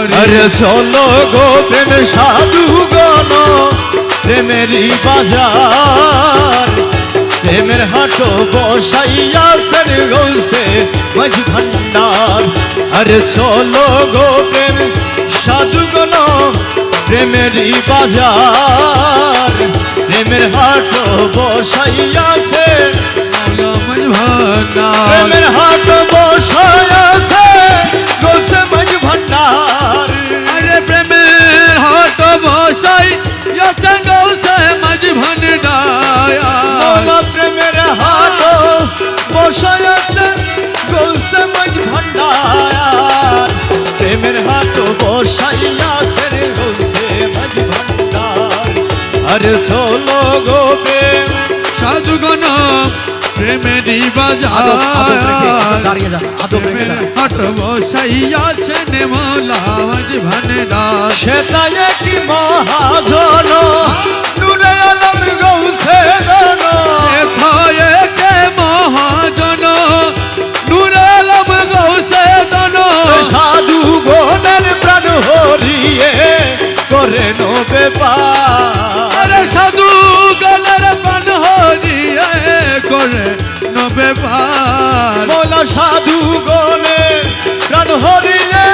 আরে চলো গো প্রেম সাধু গণ প্রেমেরই বাজার। প্রেমের হাটো বসাইয়া সের গৌসে মাঝ ভান্ডার আরে চলো গো প্রেম সাধু গণ প্রেমেরই বাজার। প্রেমের হাটো বসাইয়াছে প্রেমের হাট বসাই ইয়াছে গৌসে মাঝ ভান্ডার বাবা প্রেমের হাট বসায় আছে গৌসে মাঝ ভান্ডার প্রেমের হাট বসাইয়া আছে রে গৌসে মাঝ ভান্ডার আরে চলো গো প্রেম। সাধুগণ প্রেমেরই বাজার। প্রেমের হাট বসাইয়াছে নেমলা মাঝ ভান্ডার সেটাই কি মহাজন নুরে আলম গৌসে কে মহাজন নুরালম গৌসে দন সাধু গণের প্রাণ হরিয়ে করে নো সাধু গনে প্রাণ হরিলে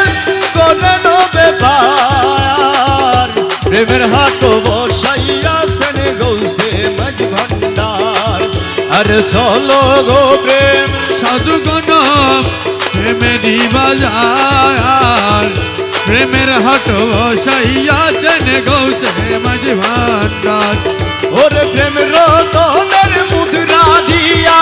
গনে নবে পার। প্রেমের হাট বসাইয়া সেনে গৌসে মাঝ ভান্ডার আরে চলো গো প্রেম, সাধু গণ প্রেমেরই বাজার প্রেমের হাট বসাইয়াছেন গৌসে মাঝ ভান্ডার ওরে প্রেম রতনের মুদ্রা দিয়া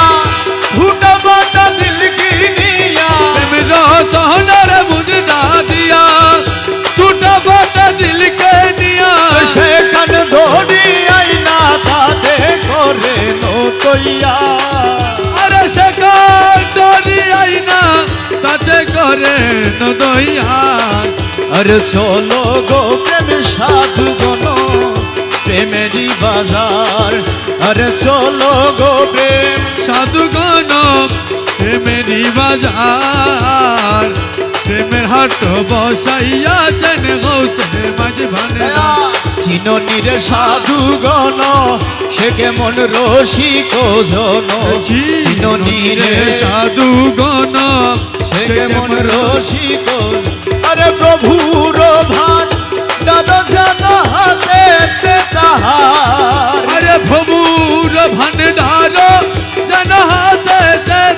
করে নদইয়া আরে চলো গো প্রেম সাধু গণ প্রেমেরই বাজার। আরে চলো গো প্রেম সাধুগণ প্রেমেরই বাজার। প্রেমের হাট বসাইয়াছেন গৌসে মাঝ ভানে চিননির সাধু গণ সে কেমন রসিক জন চিননির সাধুগণ সে কেমন রসিক? আরে প্রভুর ভান জান হাতে তাহার। আরে ভবুর ভান্ডার জন হাতে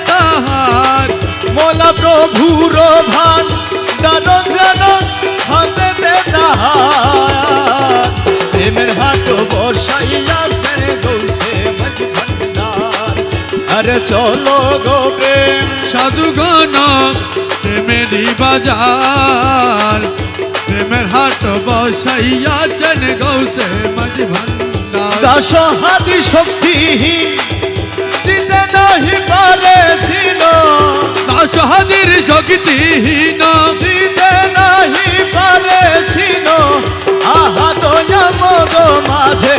তাহার। মোলা প্রভুর ভান দাদ জান আরে চলো গো প্রেম সাধুগণ প্রেমেরই বাজার। প্রেমের হাট বসাইয়াছেন গৌসে মাঝ ভান্ডার। দাস হাতি শক্তিহীন দিতে নাহি পারেছিল দাসহাদির শক্তিহীন দিতে নাহি পারেছিল আহা দয়া মদ মাঝে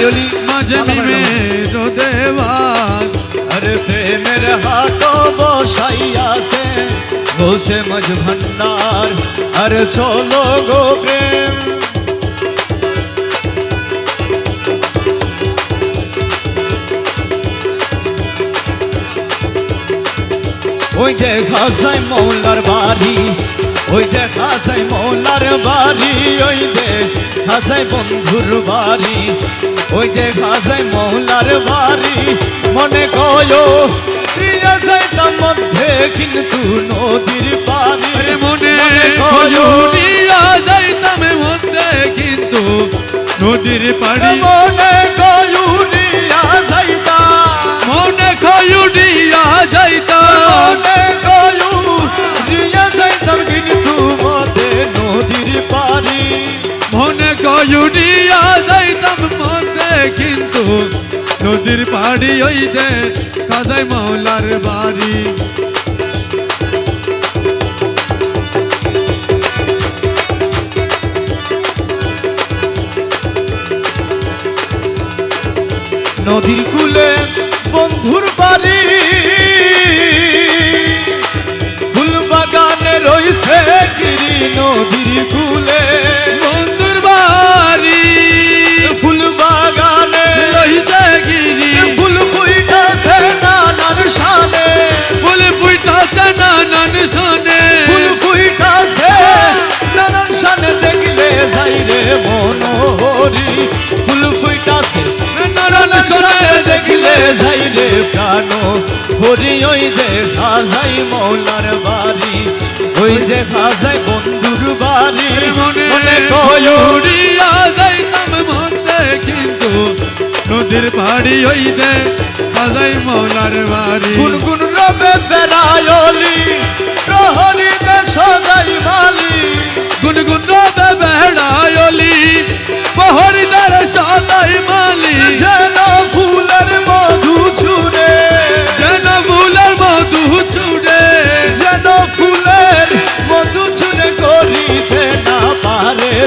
আমাদের খালামালি, মাঝে মিমে দেওয়ান আরে প্রেমের হাট বসাইয়াছে গোসে মজ ভণ্ডার আরে চলো গো প্রেম। ওই দেখা যায় মৌলার বাড়ি ওই দেখা যায় মৌলার বাড়ি ওই দেখা যায় বন্ধুর বাড়ি। ওই দেখা যায় মৌলার বাড়ি মনে কয়ো যাইতাম মধ্যে কিন্তু নদীর পানি মনে কয়ো যাইতাম মধ্যে কিন্তু নদীর পাড়ি। মনে যাইতাম মনে কয়ুরিয়া যাইতাম নদীর পাড়ি ওই দে সাজাই বাড়ি। নদীর কুলে বন্ধুর বাড়ি ফুল বাগানে রইছে গিরি নদীর কুলে। দেখা যায় বন্ধুর বাড়ি মনে কয় উড়িয়া যাইতাম মনে কিন্তু নদীর পাড়ি ওই দে সাজাই মৌলার বাড়ি গুনগুন রবে বেড়ায়লি প্রহরীতে সদাই মালি। গুনগুন রবে বেড়ায়লি পহরিদার সাদাই মালি।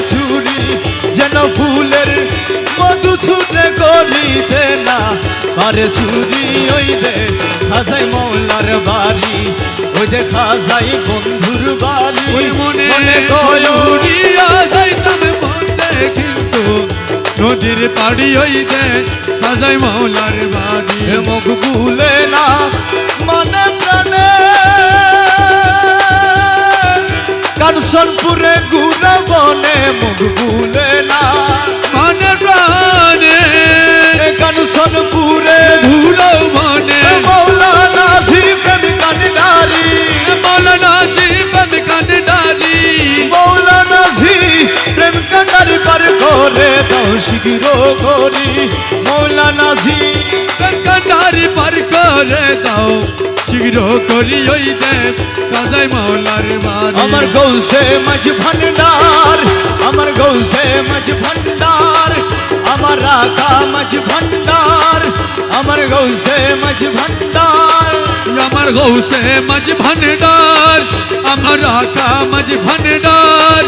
চুরি যেন ফুলের মধু ছুঁড়ে করিতে না পারে চুরি ওই দে খাজাই মৌলার বাড়ি ওই দে খাজাই বন্ধুর বাড়ি। ওই মনে কয় উড়িয়া যাইতাম মনে কিন্তু নদীর পাড়ি ওই দে সাজাই মৌলার বাড়ি। মুখ ভুলে না মনে কানসনপুরে গুড়া বনে মুখ ভুলে না। মানে প্রাণে। কানসনপুরে ভুলো মনে। মৌলানা জি প্রেম কান্ডারি মৌলানা জীবন কান্ডারি। মৌলানা জি প্রেম কান্ডারি পার করে দাও শিগির করি মৌলানা জি করে দাও শীঘ্র করি ওই দেব সাজাই মৌলার বাড়ি। আমার গৌসে মাঝ ভান্ডার আমার গৌসে মাঝ ভান্ডার আমার রাখা মাঝ ভান্ডার আমার গৌসে মাঝ ভান্ডার। আমার গৌসে মাঝ ভান্ডার আমার রাখা মাঝ ভান্ডার।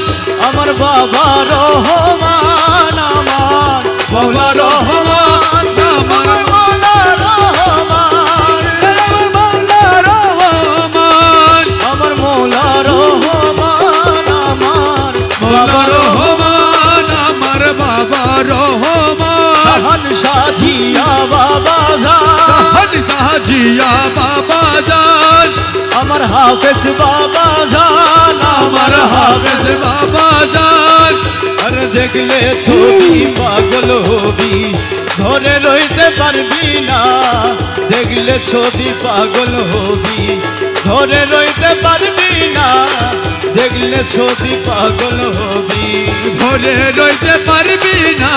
আমার বাবা রহমান আমার মৌলা রহমান। সাজিয়া বাবা জান আমার হাফেজ বাবা জান আমার হাফেজ হাফেজ বাবা জান। আর দেখলে ছবি পাগল হবি ধরে রইতে পারবি না। দেখলে ছবি পাগল হবি ধরে রইতে পারবি না। দেখলে ছবি পাগল হবি। ধরে রইতে পারবি না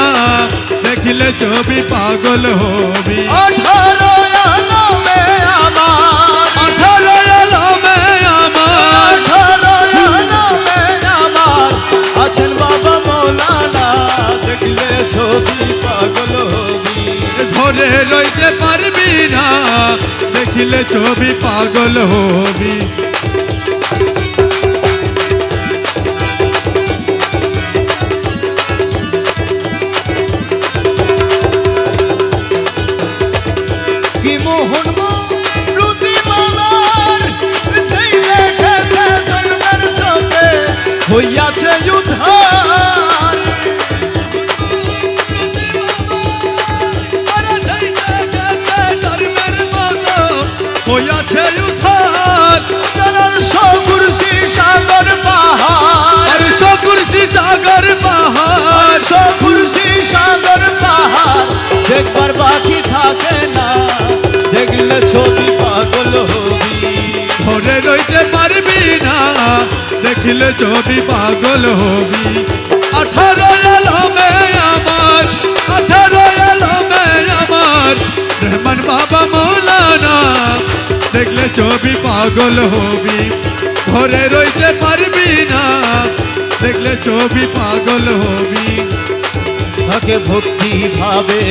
দেখলে ছবি পাগল হবি। আঠারো দেখলে ছবি পাগল হবি? ধরে রইতে পারবি না দেখিলে ছবি পাগল হবি। কি মোহন হইয়াছে উদ্ধার সকুরসি সাগর পাহাড়। সকুরসি সাগর পাহাড়। দেখবার বাকি থাকে না। দেখলে ছবি পাগল হবি। ধরে রইতে পারবি না। দেখিলে ছবি পাগল হবি। আঠারো আলমে আমার আঠারো আলমে আমার। রহমান বাবা মৌলানা দেখলে ছবি পাগল হবি। ধরে রইতে পারবি না। দেখলে ছবি পাগল হবি। তাকে ভক্তি ভাবে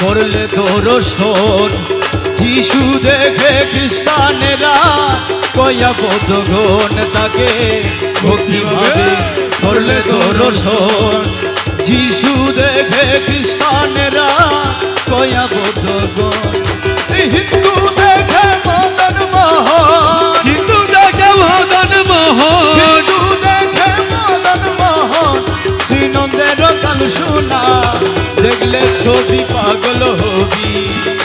করলে তোর শোন। যিশু দেখে খ্রিস্টানেরা কয়া বোধগণ তাকে ভক্তি ভাবে করলে তোর শোন। যিশু দেখে খ্রিস্টানেরা কয়া বোধগণ। হিন্দু দেখে মদন মোহন হিন্দু দেখে মদন মোহন শ্রীনন্দের কাল শোনা, দেখলে ছবি পাগল হবি।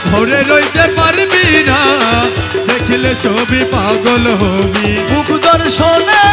ঘরে রইতে পারবি না, দেখলে ছবি পাগল হবি। বুক দর্শনে